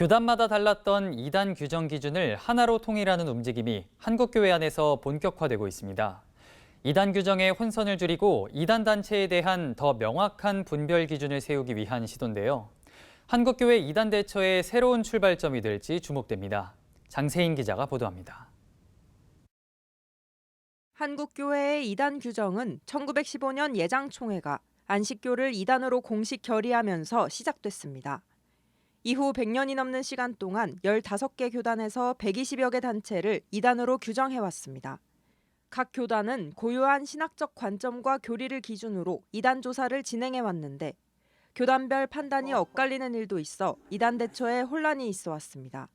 교단마다 달랐던 이단 규정 기준을 하나로 통일하는 움직임이 한국교회 안에서 본격화되고 있습니다. 이단 규정의 혼선을 줄이고 이단 단체에 대한 더 명확한 분별 기준을 세우기 위한 시도인데요. 한국교회 이단 대처의 새로운 출발점이 될지 주목됩니다. 장세인 기자가 보도합니다. 한국교회의 이단 규정은 1915년 예장총회가 안식교를 이단으로 공식 결의하면서 시작됐습니다. 이후 100년이 넘는 시간 동안 15개 교단에서 120여 개 단체를 이단으로 규정해왔습니다. 각 교단은 고유한 신학적 관점과 교리를 기준으로 이단 조사를 진행해왔는데 교단별 판단이 엇갈리는 일도 있어 이단 대처에 혼란이 있어 왔습니다.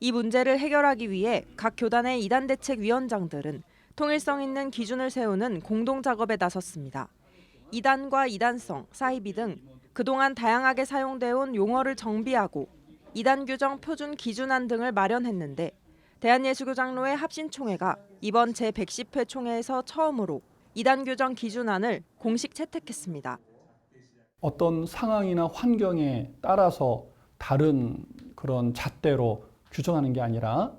이 문제를 해결하기 위해 각 교단의 이단 대책 위원장들은 통일성 있는 기준을 세우는 공동 작업에 나섰습니다. 이단과 이단성, 사이비 등 그동안 다양하게 사용돼 온 용어를 정비하고 이단 규정 표준 기준안 등을 마련했는데 대한예수교장로회 합신총회가 이번 제110회 총회에서 처음으로 이단 규정 기준안을 공식 채택했습니다. 어떤 상황이나 환경에 따라서 다른 그런 잣대로 규정하는 게 아니라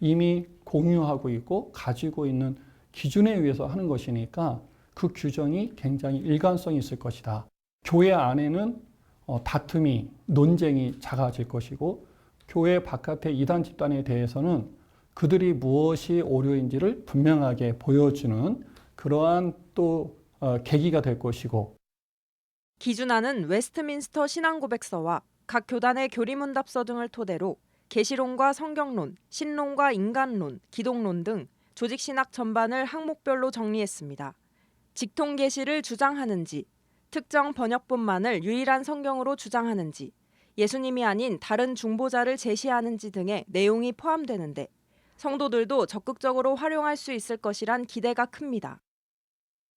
이미 공유하고 있고 가지고 있는 기준에 의해서 하는 것이니까 그 규정이 굉장히 일관성이 있을 것이다. 교회 안에는 어, 다툼이, 논쟁이 작아질 것이고 교회 바깥의 이단 집단에 대해서는 그들이 무엇이 오류인지를 분명하게 보여주는 그러한 또 어, 계기가 될 것이고 기준안은 웨스트민스터 신앙고백서와 각 교단의 교리문답서 등을 토대로 계시론과 성경론, 신론과 인간론, 기독론 등 조직신학 전반을 항목별로 정리했습니다. 직통 계시를 주장하는지, 특정 번역본만을 유일한 성경으로 주장하는지, 예수님이 아닌 다른 중보자를 제시하는지 등의 내용이 포함되는데 성도들도 적극적으로 활용할 수 있을 것이란 기대가 큽니다.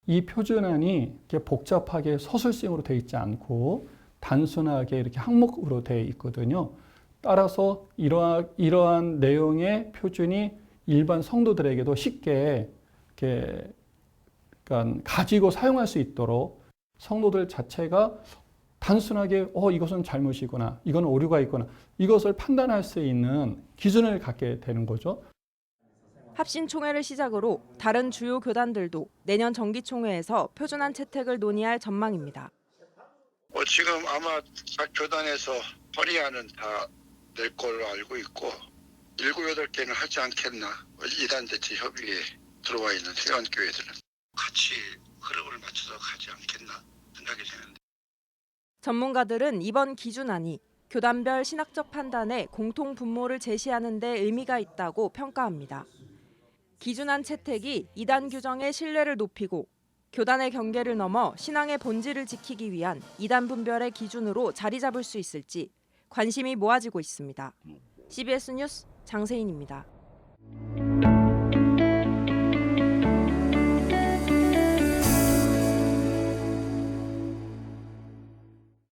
이 표준안이 복잡하게 서술식으로 되어 있지 않고 단순하게 이렇게 항목으로 되어 있거든요. 따라서 이러한, 이러한 내용의 표준이 일반 성도들에게도 쉽게 이렇게 그러니까 가지고 사용할 수 있도록 성도들 자체가 단순하게 어 이것은 잘못이구나 이건 오류가 있구나 이것을 판단할 수 있는 기준을 갖게 되는 거죠. 합신총회를 시작으로 다른 주요 교단들도 내년 정기총회에서 표준안 채택을 논의할 전망입니다. 뭐 지금 아마 각 교단에서 허리안은 다 낼 걸로 알고 있고 일곱 여덟 개는 하지 않겠나 이단 대체 협의회에 들어와 있는 회원교회들은 같이 흐름을 맞춰서 가지 않겠나 생각이 되는데 전문가들은 이번 기준안이 교단별 신학적 판단에 공통 분모를 제시하는 데 의미가 있다고 평가합니다. 기준안 채택이 이단 규정의 신뢰를 높이고 교단의 경계를 넘어 신앙의 본질을 지키기 위한 이단 분별의 기준으로 자리 잡을 수 있을지 관심이 모아지고 있습니다. CBS 뉴스 장세인입니다.